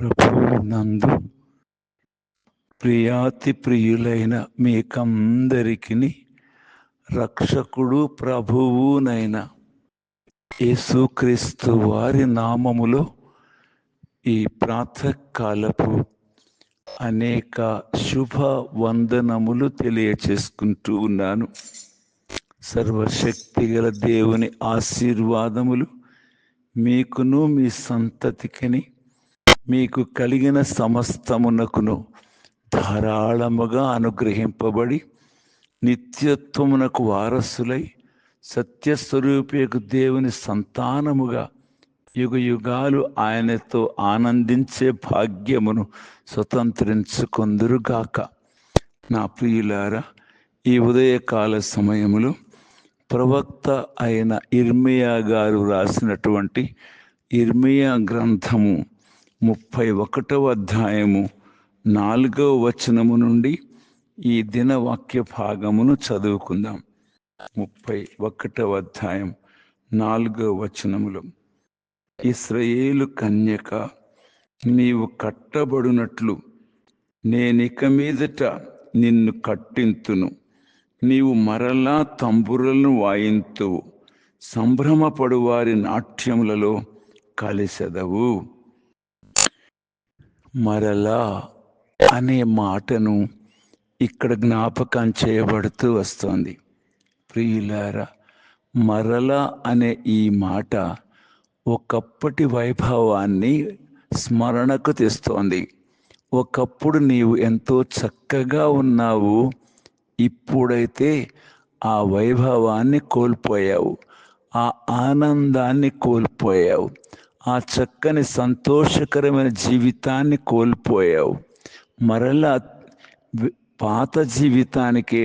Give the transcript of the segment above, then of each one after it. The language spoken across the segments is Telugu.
ప్రభు నందు ప్రియాతి ప్రియులైన మీకందరికి రక్షకుడు ప్రభువునైన యేసుక్రీస్తు వారి నామములో ఈ ప్రాతకాలపు అనేక శుభ వందనములు తెలియచేసుకుంటూ ఉన్నాను. సర్వశక్తి గల దేవుని ఆశీర్వాదములు మీకును మీ సంతతికిని మీకు కలిగిన సమస్తమునకును ధారాళముగా అనుగ్రహింపబడి నిత్యత్వమునకు వారసులై సత్యస్వరూపకు దేవుని సంతానముగా యుగ యుగాలు ఆయనతో ఆనందించే భాగ్యమును స్వతంత్రించుకొందురుగాక. నా ప్రియులారా ఈ ఉదయకాల సమయములో ప్రవక్త అయిన ఇర్మియా గారు రాసినటువంటి ఇర్మియా గ్రంథము ముప్పై ఒకటవ అధ్యాయము నాలుగవ వచనము నుండి ఈ దిన వాక్య భాగమును చదువుకుందాం. ముప్పై ఒకటవ అధ్యాయం నాలుగవ వచనములు ఇస్రయేలు కన్యక నీవు కట్టబడినట్లు నేనిక మీదట నిన్ను కట్టింతును. నీవు మరలా తంబురలను వాయింతువు సంభ్రమపడువారి నాట్యములలో కలిసెదవు. మరలా అనే మాటను ఇక్కడ జ్ఞాపకం చేయబడుతూ వస్తోంది. ప్రియులారా మరలా అనే ఈ మాట ఒకప్పటి వైభవాన్ని స్మరణకు తెస్తోంది. ఒకప్పుడు నీవు ఎంతో చక్కగా ఉన్నావు ఇప్పుడైతే ఆ వైభవాన్ని కోల్పోయావు ఆ ఆనందాన్ని కోల్పోయావు. ఆ చక్కని సంతోషకరమైన జీవితాన్ని కోల్పోయావు. మరలా పాత జీవితానికి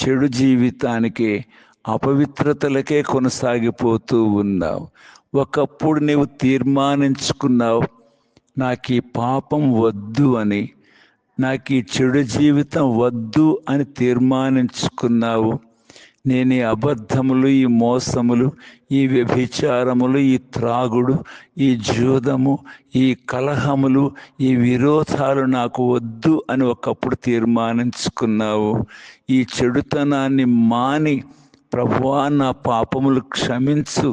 చెడు జీవితానికి అపవిత్రతలకే కొనసాగిపోతూ ఉన్నావు. ఒకప్పుడు నీవు తీర్మానించుకున్నావు నాకు ఈ పాపం వద్దు అని నాకు ఈ చెడు జీవితం వద్దు అని తీర్మానించుకున్నావు. నేను ఈ అబద్ధములు ఈ మోసములు ఈ వ్యభిచారములు ఈ త్రాగుడు ఈ జూదము ఈ కలహములు ఈ విరోధాలు నాకు వద్దు అని ఒకప్పుడు తీర్మానించుకున్నావు. ఈ చెడుతనాన్ని మాని ప్రభువా నా పాపములు క్షమించు.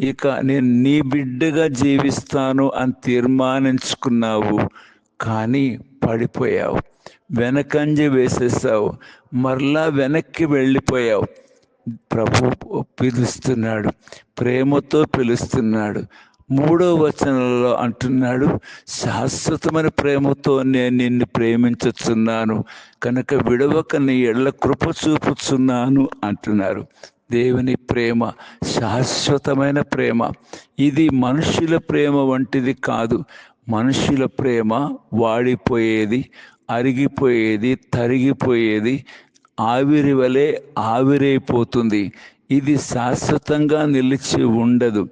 ఇక నేను నీ బిడ్డగా జీవిస్తాను అని తీర్మానించుకున్నావు. కానీ పడిపోయావు. వెనకంజ వేసేసావు. మరలా వెనక్కి వెళ్ళిపోయావు. ప్రభు పిలుస్తున్నాడు ప్రేమతో పిలుస్తున్నాడు. మూడో వచనంలో అంటున్నాడు శాశ్వతమైన ప్రేమతో నేను నిన్ను ప్రేమించుతున్నాను కనుక విడవక నీ ఎళ్ళ కృప చూపుతున్నాను అంటున్నారు. దేవుని ప్రేమ శాశ్వతమైన ప్రేమ. ఇది మనుషుల ప్రేమ వంటిది కాదు. మనుషుల ప్రేమ వాడిపోయేది అరిగిపోయేది తరిగిపోయేది ఆవిరి వలె ఆవిరైపోతుంది. ఇది శాశ్వతంగా నిలిచి ఉండదు.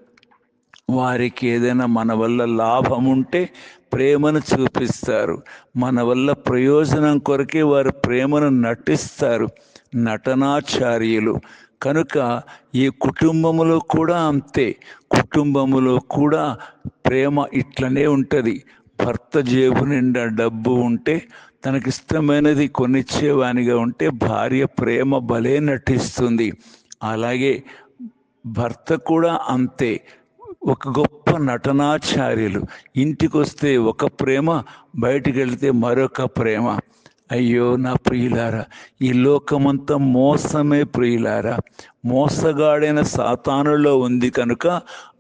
వారికి ఏదైనా మన వల్ల లాభం ఉంటే ప్రేమను చూపిస్తారు. మన వల్ల ప్రయోజనం కొరకే వారు ప్రేమను నటిస్తారు. నటనాచార్యులు. కనుక ఈ కుటుంబములో కూడా అంతే. కుటుంబములో కూడా ప్రేమ ఇట్లనే ఉంటుంది. భర్త జేబు నిండా డబ్బు ఉంటే తనకిష్టమైనది కొనిచ్చేవానిగా ఉంటే భార్య ప్రేమ భలే నటిస్తుంది. అలాగే భర్త కూడా అంతే. ఒక గొప్ప నటనాచార్యులు. ఇంటికి వస్తే ఒక ప్రేమ బయటికి వెళితే మరొక ప్రేమ. అయ్యో నా ప్రియులారా ఈ లోకమంతా మోసమే ప్రియులారా. మోసగాడైన సాతానులో ఉంది కనుక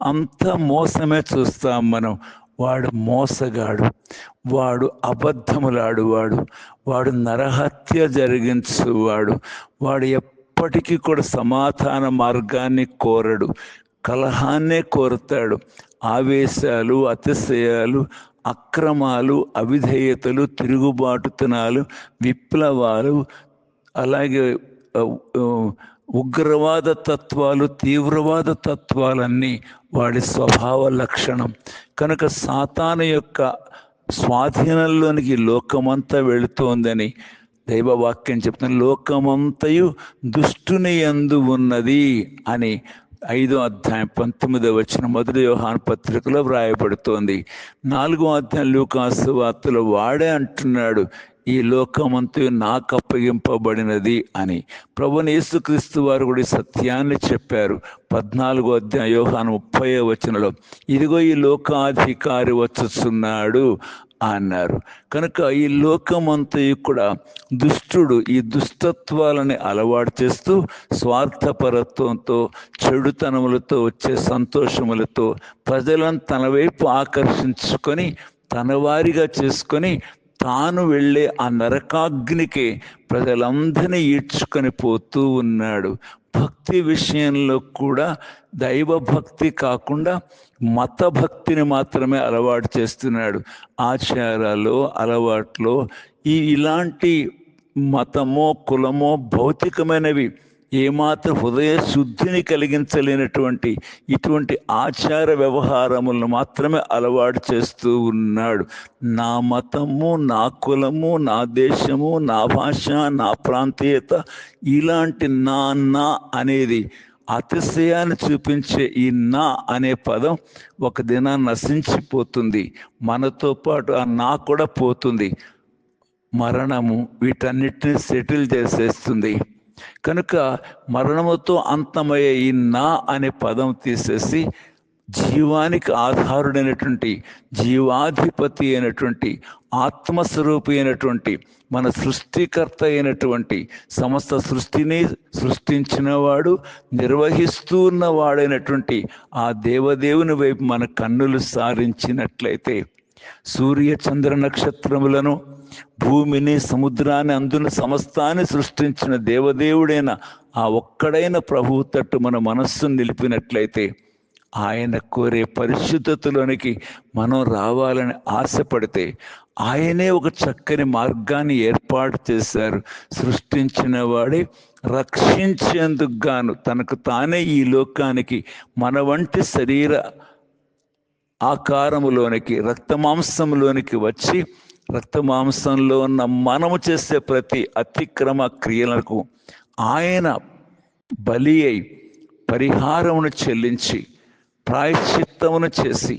అంత మోసమే చూస్తాం మనం. వాడు మోసగాడు వాడు అబద్ధములాడువాడు వాడు నరహత్య జరిగించువాడు వాడు ఎప్పటికీ కూడా సమాధాన మార్గాన్ని కోరడు కలహాన్నే కోరుతాడు. ఆవేశాలు అతిశయాలు అక్రమాలు అవిధేయతలు తిరుగుబాటుతనాలు విప్లవాలు అలాగే ఉగ్రవాద తత్వాలు తీవ్రవాద తత్వాలన్నీ వాడి స్వభావ లక్షణం. కనుక సాతాను యొక్క స్వాధీనంలోనికి లోకమంతా వెళుతోందని దైవవాక్యం చెప్తున్న లోకమంతయు దుష్టుని ఎందు ఉన్నది అని ఐదో అధ్యాయం పంతొమ్మిదో వచ్చిన మొదటి యోహాన్ పత్రికలో వ్రాయబడుతోంది. నాలుగో అధ్యాయం లూకాసు వార్తలో వాడే అంటున్నాడు ఈ లోకమంతు నాకు అప్పగింపబడినది అని. ప్రభుని యేసుక్రీస్తు వారు కూడా సత్యాన్ని చెప్పారు. పద్నాలుగో అధ్యాయ యోహాను ముప్పై వచనలో ఇదిగో ఈ లోకాధికారి వచ్చుచున్నాడు అన్నారు. కనుక ఈ లోకమంతయు కూడా దుష్టుడు ఈ దుష్టత్వాలని అలవాటు చేస్తూ స్వార్థపరత్వంతో చెడుతనములతో వచ్చే సంతోషములతో ప్రజలను తన వైపు ఆకర్షించుకొని తన వారిగా చేసుకొని తాను వెళ్ళే ఆ నరకాగ్నికి ప్రజలందరినీ ఈడ్చుకొని పోతూ ఉన్నాడు. భక్తి విషయంలో కూడా దైవ భక్తి కాకుండా మత భక్తిని మాత్రమే అలవాటు చేస్తున్నాడు. ఆచారాలు అలవాట్లో ఈ ఇలాంటి మతమో కులమో భౌతికమైనవి ఏమాత్రం హృదయ శుద్ధిని కలిగించలేనటువంటి ఇటువంటి ఆచార వ్యవహారములను మాత్రమే అలవాటు చేస్తూ ఉన్నాడు. నా మతము నా కులము నా దేశము నా భాష నా ప్రాంతీయత ఇలాంటి నా నా అనేది అతిశయాన్ని చూపించే ఈ నా అనే పదం ఒక దినాన్ని నశించిపోతుంది. మనతో పాటు ఆ నా కూడా పోతుంది. మరణము వీటన్నిటిని సెటిల్ చేసేస్తుంది. కనుక మరణముతో అంతమయ్యే ఈ నా అనే పదం తీసేసి జీవానికి ఆధారుడైనటువంటి జీవాధిపతి అయినటువంటి ఆత్మస్వరూపి అయినటువంటి మన సృష్టికర్త అయినటువంటి సమస్త సృష్టిని సృష్టించినవాడు నిర్వహిస్తూ ఉన్నవాడైనటువంటి ఆ దేవదేవుని వైపు మన కన్నులు సారించినట్లయితే సూర్య చంద్ర నక్షత్రములను భూమిని సముద్రాన్ని అందున సమస్తాన్ని సృష్టించిన దేవదేవుడైన ఆ ఒక్కడైన ప్రభువు తట్టు మన మనస్సును నిలిపినట్లయితే ఆయన కోరే పరిశుద్ధతలోనికి మనం రావాలని ఆశపడితే ఆయనే ఒక చక్కని మార్గాన్ని ఏర్పాటు చేశారు. సృష్టించిన వాడే రక్షించేందుకు గాను తనకు తానే ఈ లోకానికి మన వంటి శరీర ఆకారములోనికి రక్తమాంసంలోనికి వచ్చి రక్తమాంసంలో ఉన్న మనము చేసే ప్రతి అతిక్రమ క్రియలకు ఆయన బలి అయి పరిహారమును చెల్లించి ప్రాయశ్చిత్తమును చేసి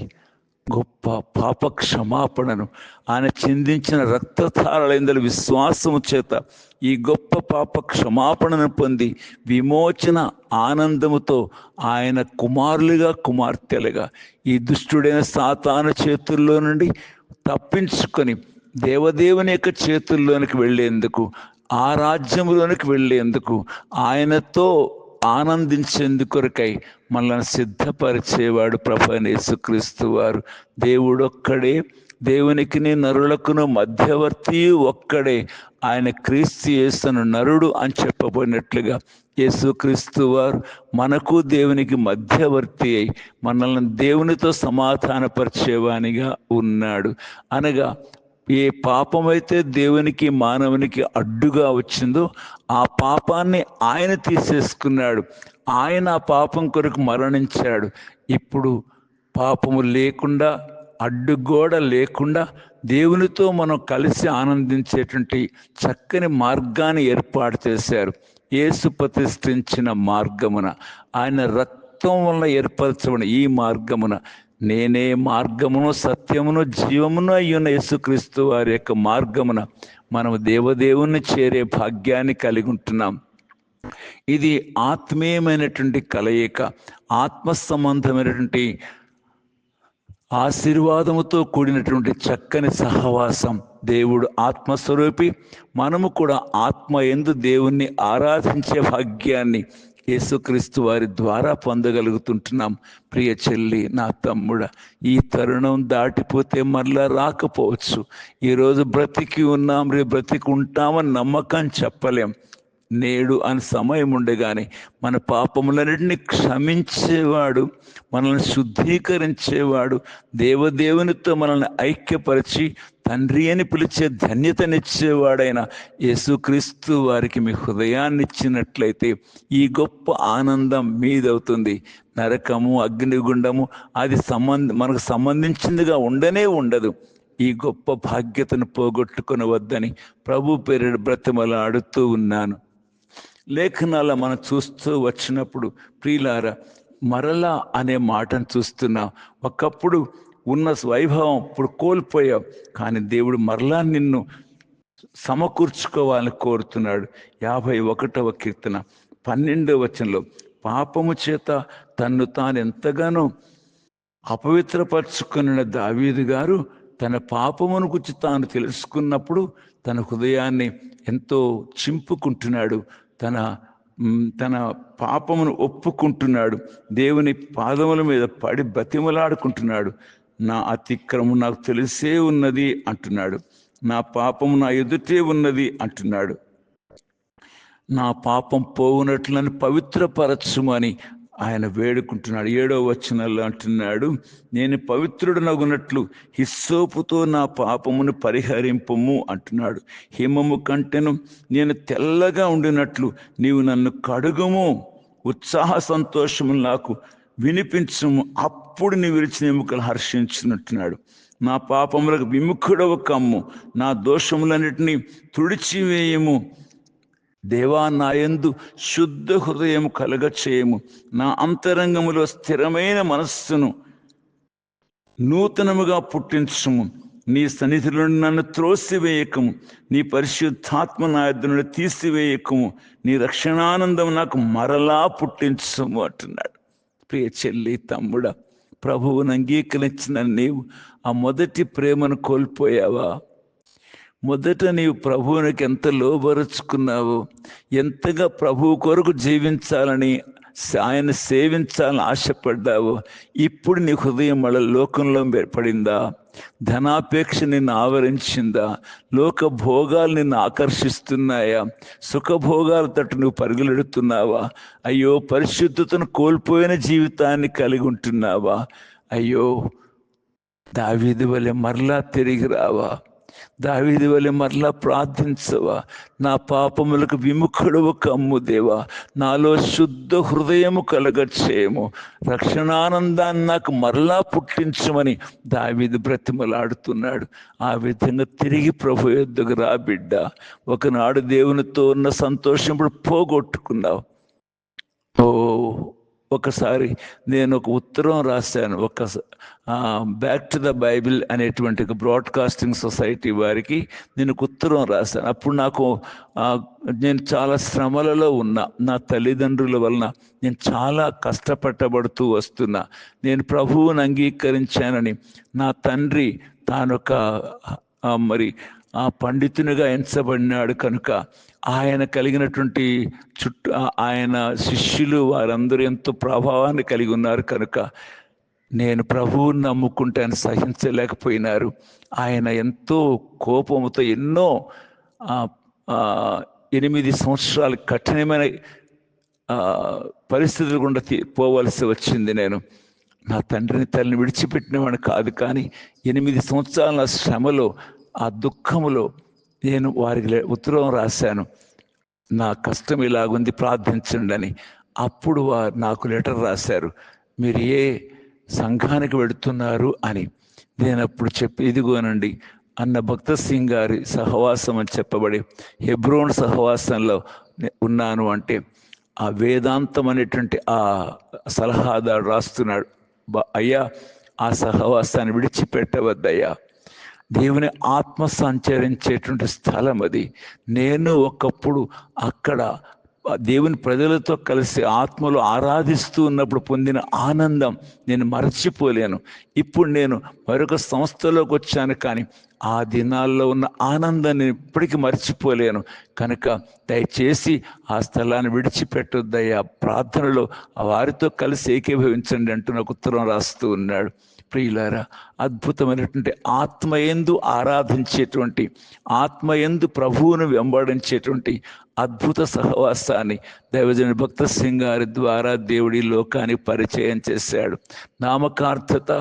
గొప్ప పాప క్షమాపణను ఆయన చిందించిన రక్తధారలైందల విశ్వాసము చేత ఈ గొప్ప పాప క్షమాపణను పొంది విమోచన ఆనందముతో ఆయన కుమారులుగా కుమార్తెలుగా ఈ దుష్టుడైన సాతాన చేతుల్లో నుండి తప్పించుకొని దేవదేవుని యొక్క చేతుల్లోనికి వెళ్ళేందుకు ఆ రాజ్యంలోనికి వెళ్ళేందుకు ఆయనతో ఆనందించేందుకొరకై మనల్ని సిద్ధపరిచేవాడు ప్రభనేసుక్రీస్తు వారు. దేవుడొక్కడే దేవునికిని నరులకును మధ్యవర్తి ఒక్కడే. ఆయన క్రీస్తు యేసును నరుడు అని చెప్పబడినట్లుగా యేసుక్రీస్తు వారు మనకు దేవునికి మధ్యవర్తి అయి మనల్ని దేవునితో సమాధానపరిచేవానిగా ఉన్నాడు. అనగా ఏ పాపమైతే దేవునికి మానవునికి అడ్డుగా వచ్చిందో ఆ పాపాన్ని ఆయన తీసేసుకున్నాడు. ఆయన ఆ పాపం కొరకు మరణించాడు. ఇప్పుడు పాపము లేకుండా అడ్డుగోడ లేకుండా దేవునితో మనం కలిసి ఆనందించేటువంటి చక్కని మార్గాన్ని ఏర్పాటు చేశారు. యేసు ప్రతిష్ఠించిన మార్గమున ఆయన రక్తం వల్ల ఏర్పరచబడిన ఈ మార్గమున నేనే మార్గమును సత్యమును జీవమును అయ్యున్న యేసుక్రీస్తు వారి యొక్క మార్గమున మనము దేవదేవుని చేరే భాగ్యాన్ని కలిగి ఉంటున్నాం. ఇది ఆత్మీయమైనటువంటి కలయిక ఆత్మ సంబంధమైనటువంటి ఆశీర్వాదముతో కూడినటువంటి చక్కని సహవాసం. దేవుడు ఆత్మస్వరూపి మనము కూడా ఆత్మ ఎందు దేవుణ్ణి ఆరాధించే భాగ్యాన్ని యేసుక్రీస్తు వారి ద్వారా పొందగలుగుతుంటున్నాం. ప్రియ చెల్లి నా తమ్ముడ ఈ తరుణం దాటిపోతే మరలా రాకపోవచ్చు. ఈరోజు బ్రతికి ఉన్నాం రే బ్రతికి ఉంటామని నమ్మకం చెప్పలేం. నేడు అని సమయం ఉండగానే మన పాపములన్నింటినీ క్షమించేవాడు మనల్ని శుద్ధీకరించేవాడు దేవదేవునితో మనల్ని ఐక్యపరిచి తండ్రి అని పిలిచే ధన్యతనిచ్చేవాడైన యేసుక్రీస్తు వారికి మీ హృదయాన్ని ఇచ్చినట్లయితే ఈ గొప్ప ఆనందం మీదవుతుంది. నరకము అగ్నిగుండము అది సంబంధ మనకు సంబంధించిందిగా ఉండనే ఉండదు. ఈ గొప్ప భాగ్యతను పోగొట్టుకునవద్దని ప్రభు పేరు బ్రతిమలాడుతూ ఉన్నాను. లేఖనాల మనం చూస్తూ వచ్చినప్పుడు ప్రియులార మరలా అనే మాటను చూస్తున్నా. ఒకప్పుడు ఉన్న వైభవం ఇప్పుడు కోల్పోయావు కానీ దేవుడు మరలా నిన్ను సమకూర్చుకోవాలని కోరుతున్నాడు. యాభై ఒకటవ కీర్తన పన్నెండవ వచనంలో పాపము చేత తన్ను తాను ఎంతగానో అపవిత్రపరుచుకున్న దావీదు గారు తన పాపమును గురించి తాను తెలుసుకున్నప్పుడు తన హృదయాన్ని ఎంతో చింపుకుంటున్నాడు. తన తన పాపమును ఒప్పుకుంటున్నాడు. దేవుని పాదముల మీద పడి బతిమలాడుకుంటున్నాడు. నా అతిక్రము నాకు తెలిసే ఉన్నది అంటున్నాడు. నా పాపము నా ఎదుటే ఉన్నది అంటున్నాడు. నా పాపం పోవునట్లని పవిత్రపరచుమని ఆయన వేడుకుంటున్నాడు ఏడో వచనంలో అంటున్నాడు నేను పవిత్రుడనగునట్లు హిస్సోపుతో నా పాపమును పరిహరింపము అంటున్నాడు. హిమము కంటెను నేను తెల్లగా ఉండినట్లు నీవు నన్ను కడుగుము. ఉత్సాహ సంతోషము నాకు వినిపించము. అప్పుడు నీ విరిచిన ఎముకలు హర్షించినట్టున్నాడు నా పాపములకు విముఖుడవ కమ్ము. నా దోషములన్నిటినీ తుడిచివేయము. దేవా నాయందు శుద్ధ హృదయం కలగ చేయము నా అంతరంగములో స్థిరమైన మనస్సును నూతనముగా పుట్టించుము. నీ సన్నిధిలో నన్ను త్రోసివేయకము. నీ పరిశుద్ధాత్మ నా నుండి తీసివేయకము. నీ రక్షణానందం నాకు మరలా పుట్టించము అంటున్నాడు. ప్రియ చెల్లి తమ్ముడా ప్రభువును అంగీకరించిన నీవు ఆ మొదటి ప్రేమను కోల్పోయావా? మొదట నీవు ప్రభువునికి ఎంత లోబరుచుకున్నావు ఎంతగా ప్రభువు కొరకు జీవించాలని ఆయన సేవించాలని ఆశపడ్డావు ఇప్పుడు నీ హృదయం మళ్ళీ లోకంలో పడిందా ధనాపేక్ష నిన్ను ఆవరించిందా? లోక భోగాలు నిన్ను ఆకర్షిస్తున్నాయా? సుఖభోగాల తట్టు నువ్వు పరుగులెడుతున్నావా అయ్యో పరిశుద్ధతను కోల్పోయిన జీవితాన్ని కలిగి ఉంటున్నావా? అయ్యో దావీది వలె మరలా తిరిగి రావా. దావీది వలె మరలా ప్రార్థించవా. నా పాపములకు విముఖుడవు కమ్ము దేవా. నాలో శుద్ధ హృదయము కలగచ్చేయము రక్షణానందాన్ని నాకు మరలా పుట్టించమని దావీది బ్రతిమలాడుతున్నాడు. ఆ విధంగా తిరిగి ప్రభు యొద్దకు రా బిడ్డ. ఒకనాడు దేవునితో ఉన్న సంతోషం ఇప్పుడు పోగొట్టుకున్నావు. ఓ ఒకసారి నేను ఒక ఉత్తరం రాశాను. ఒక బ్యాక్ టు ద బైబిల్ అనేటువంటి ఒక బ్రాడ్కాస్టింగ్ సొసైటీ వారికి నేను ఒక ఉత్తరం రాశాను. అప్పుడు నాకు నేను చాలా శ్రమలలో ఉన్నా. నా తల్లిదండ్రుల వలన నేను చాలా కష్టపట్టబడుతూ వస్తున్నా. నేను ప్రభువుని అంగీకరించానని నా తండ్రి తానొక మరి ఆ పండితునిగా ఎంచబడినాడు కనుక ఆయన కలిగినటువంటి చుట్టూ ఆయన శిష్యులు వారందరూ ఎంతో ప్రభావాన్ని కలిగి ఉన్నారు కనుక నేను ప్రభువుని నమ్ముకుంటే ఆయన సహించలేకపోయినారు. ఆయన ఎంతో కోపముతో ఎన్నో ఎనిమిది సంవత్సరాలు కఠినమైన పరిస్థితులు గుండా తీ- పోవలసి వచ్చింది నేను. నా తండ్రిని తల్లిని విడిచిపెట్టినవాడు కాదు కానీ ఎనిమిది సంవత్సరాల శ్రమలో ఆ దుఃఖములో నేను వారికి ఉత్తరం రాశాను. నా కష్టం ఇలాగుంది ప్రార్థించండి అని అప్పుడు వారు నాకు లెటర్ రాశారు. మీరు ఏ సంఘానికి వెళుతున్నారు అని. నేను అప్పుడు చెప్పి ఇదిగోనండి అన్న భక్త సింగ్ గారి సహవాసం అని చెప్పబడి హెబ్రోన్ సహవాసంలో ఉన్నాను అంటే ఆ వేదాంతం అనేటువంటి ఆ సలహాదారు రాస్తున్నాడు. అయ్యా ఆ సహవాసాన్ని విడిచిపెట్టవద్దయ్యా. దేవుని ఆత్మ సంచరించేటువంటి స్థలం అది. నేను ఒకప్పుడు అక్కడ దేవుని ప్రజలతో కలిసి ఆత్మలు ఆరాధిస్తూ ఉన్నప్పుడు పొందిన ఆనందం నేను మరచిపోలేను. ఇప్పుడు నేను మరొక సంస్థలోకి వచ్చాను కానీ ఆ దినాల్లో ఉన్న ఆనందాన్ని నేను ఇప్పటికీ మర్చిపోలేను. కనుక దయచేసి ఆ స్థలాన్ని విడిచిపెట్టొద్దయ్యా. ప్రార్థనలో ఆ వారితో కలిసి ఏకీభవించండి అంటూ నాకు ఉత్తరం రాస్తూ ఉన్నాడు. ప్రియులారా అద్భుతమైనటువంటి ఆత్మయందు ఆరాధించేటువంటి ఆత్మయందు ప్రభువును వెంబడించేటువంటి అద్భుత సహవాసాన్ని దైవజన భక్త సింగారి ద్వారా దేవుడి లోకానికి పరిచయం చేశాడు. నామకార్థత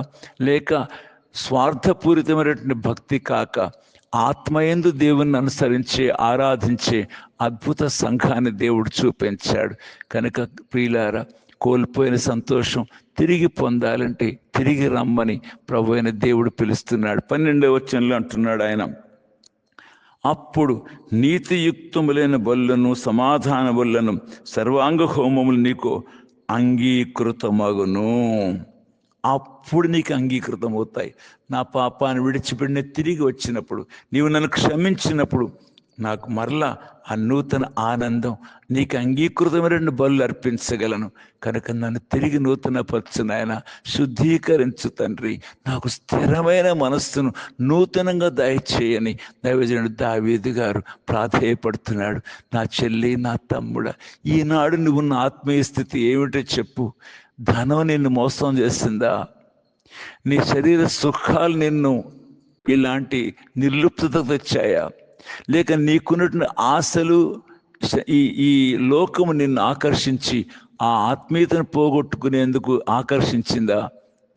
లేక స్వార్థపూరితమైనటువంటి భక్తి కాక ఆత్మయందు దేవుణ్ణి అనుసరించే ఆరాధించే అద్భుత సంఘాన్ని దేవుడు చూపించాడు. కనుక ప్రియులారా కోల్పోయిన సంతోషం తిరిగి పొందాలంటే తిరిగి రమ్మని ప్రభు అయిన దేవుడు పిలుస్తున్నాడు. పన్నెండవ వచనంలో అంటున్నాడు ఆయన అప్పుడు నీతియుక్తములైన బొల్లను సమాధాన బొల్లను సర్వాంగ హోమములు నీకు అంగీకృతమగును. అప్పుడు నీకు అంగీకృతం అవుతాయి నా పాపాన్ని విడిచిపెడిన తిరిగి వచ్చినప్పుడు నీవు నన్ను క్షమించినప్పుడు నాకు మరలా ఆ నూతన ఆనందం నీకు అంగీకృతమైన బలు అర్పించగలను. కనుక నన్ను తిరిగి నూతన పరచు నాయన శుద్ధీకరించు తండ్రి. నాకు స్థిరమైన మనస్సును నూతనంగా దయచేయని దైవజనుడు దావీదు గారు ప్రాధేయపడుతున్నాడు. నా చెల్లి నా తమ్ముడ ఈనాడు నువ్వు ఉన్న ఆత్మీయ స్థితి ఏమిటో చెప్పు. ధనం నిన్ను మోసం చేసిందా? నీ శరీర సుఖాలు నిన్ను ఇలాంటి నిర్లుప్తత తెచ్చాయా? లేక నీకున్నటువంటి ఆశలు ఈ ఈ లోకము నిన్ను ఆకర్షించి ఆ ఆత్మీయతను పోగొట్టుకునేందుకు ఆకర్షించిందా?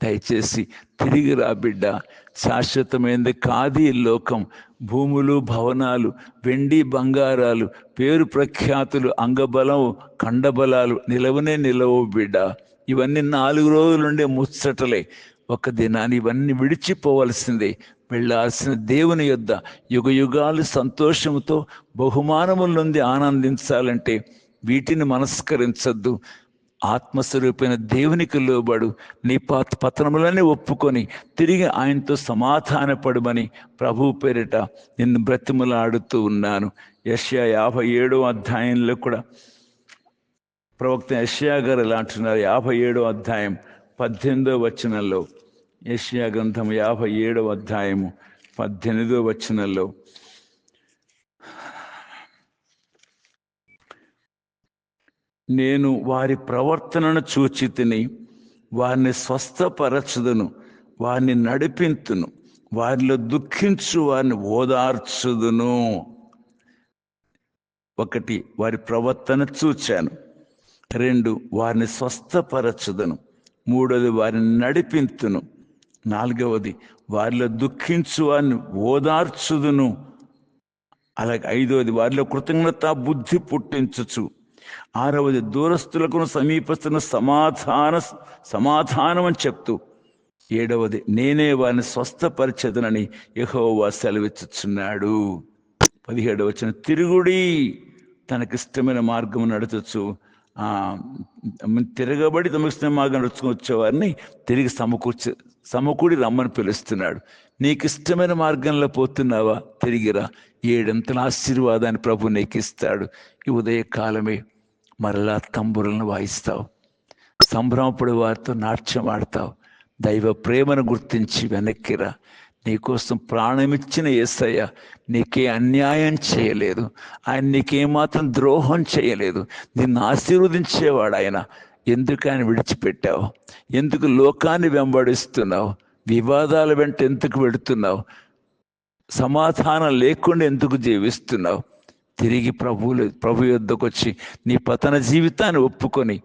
దయచేసి తిరిగి రా బిడ్డ. శాశ్వతమైనది కాదు ఈ లోకం. భూములు భవనాలు వెండి బంగారాలు పేరు ప్రఖ్యాతులు అంగబలం కండబలాలు నిలవనే నిలవు బిడ్డ. ఇవన్నీ నాలుగు రోజులుండే ముచ్చటలే. ఒక దినాన్ని ఇవన్నీ విడిచిపోవలసిందే. వెళ్ళాల్సిన దేవుని యొద్ద యుగ యుగాలు సంతోషముతో బహుమానముల నుండి ఆనందించాలంటే వీటిని మనస్కరించద్దు. ఆత్మస్వరూపైన దేవునికి లోబడు. నీ పాత పతనములన్నీ ఒప్పుకొని తిరిగి ఆయనతో సమాధానపడమని ప్రభు పేరిట నిన్ను బ్రతిమలాడుతూ ఉన్నాను. యష్యా యాభై ఏడో అధ్యాయంలో కూడా ప్రవక్త యష్యా గారు ఎలా అంటున్నారు. యాభై ఏడో అధ్యాయం పద్దెనిమిదో వచనంలో. యష్యా గ్రంథం యాభై ఏడో అధ్యాయము పద్దెనిమిదో వచనంలో. నేను వారి ప్రవర్తనను చూచి తిని వారిని స్వస్థపరచుదును వారిని నడిపింతును వారిలో దుఃఖించు వారిని ఓదార్చుదును. ఒకటి వారి ప్రవర్తన చూచాను. రెండు వారిని స్వస్థపరచుదను. మూడవది వారిని నడిపింతును. నాలుగవది వారిలో దుఃఖించు అని ఓదార్చుదును. అలాగే ఐదవది వారిలో కృతజ్ఞత బుద్ధి పుట్టించచ్చు ఆరవది దూరస్తులకు సమీపస్తున్న సమాధాన సమాధానం అని చెప్తూ. ఏడవది నేనే వారిని స్వస్థపరిచేదనని యహోవా సెలవిచ్చుచున్నాడు. పదిహేడవ తిరుగుడి తనకిష్టమైన మార్గం నడచచ్చు తిరగబడి తమకు ఇష్టమైన మార్గం నడుచుకొచ్చే వారిని తిరిగి సమకూర్చి సమకూడి రమ్మని పిలుస్తున్నాడు. నీకు ఇష్టమైన మార్గంలో పోతున్నావా? తిరిగిరా. ఏడంతల ఆశీర్వాదాన్ని ప్రభు నీకు ఇస్తాడు ఈ ఉదయకాలమే మరలా తంబురలను వాయిస్తావు. సంభ్రమపడి వారితో నాట్యం ఆడతావు. దైవ ప్రేమను గుర్తించి వెనక్కిరా. నీకోసం ప్రాణమిచ్చిన యేసయ్య నీకే అన్యాయం చేయలేదు. ఆయన నీకేమాత్రం ద్రోహం చేయలేదు. నిన్ను ఆశీర్వదించేవాడు ఆయన. ఎందుకు ఆయన విడిచిపెట్టావు? ఎందుకు లోకాన్ని వెంబడిస్తున్నావు? వివాదాల వెంట ఎందుకు పెడుతున్నావు సమాధానం లేకుండా ఎందుకు జీవిస్తున్నావు? తిరిగి ప్రభువులు ప్రభు యొద్దకు వచ్చి నీ పతన జీవితాన్ని ఒప్పుకొని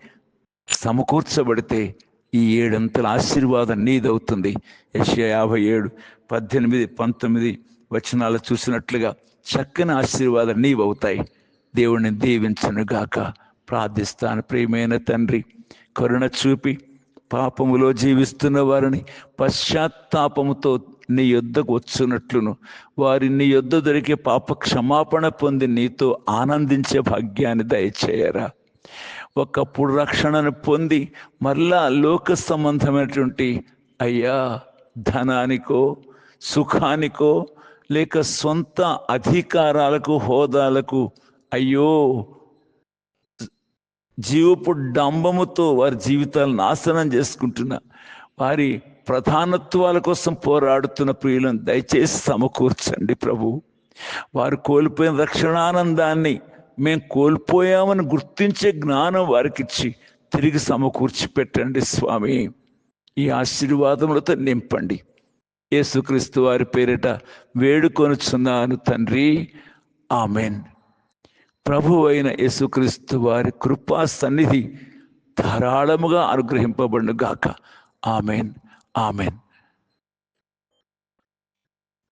సమకూర్చబడితే ఈ ఏడంతల ఆశీర్వాదం నీదవుతుంది. యెషయా యాభై ఏడు పద్దెనిమిది పంతొమ్మిది వచనాలు చూసినట్లుగా చక్కని ఆశీర్వాదం నీవవుతాయి. దేవుణ్ణి దీవించనుగాక ప్రార్థిస్తాను ప్రియమైన తండ్రి కరుణ చూపి పాపములో జీవిస్తున్న వారిని పశ్చాత్తాపముతో నీ యొద్దకు వచ్చునట్లును. వారి నీ యొద్ద దొరికే పాప క్షమాపణ పొంది నీతో ఆనందించే భాగ్యాన్ని దయచేయరా. ఒకప్పుడు రక్షణను పొంది మరలా లోక సంబంధమైనటువంటి అయ్యా ధనానికో సుఖానికో లేక సొంత అధికారాలకు హోదాలకు అయ్యో జీవపు డంబముతో వారి జీవితాలను నాశనం చేసుకుంటున్న. వారి ప్రధానత్వాల కోసం పోరాడుతున్న ప్రియులను దయచేసి సమకూర్చండి ప్రభు. వారు కోల్పోయిన రక్షణానందాన్ని మేము కోల్పోయామని గుర్తించే జ్ఞానం వారికిచ్చి తిరిగి సమకూర్చి పెట్టండి స్వామి. ఈ ఆశీర్వాదములతో నింపండి యేసుక్రీస్తు వారి పేరిట వేడుకొనుచున్నాను తండ్రి. ఆమెన్. ప్రభు అయిన యేసుక్రీస్తు వారి కృపా సన్నిధి ధారాళముగా అనుగ్రహింపబడును గాక ఆమెన్. ఆమెన్.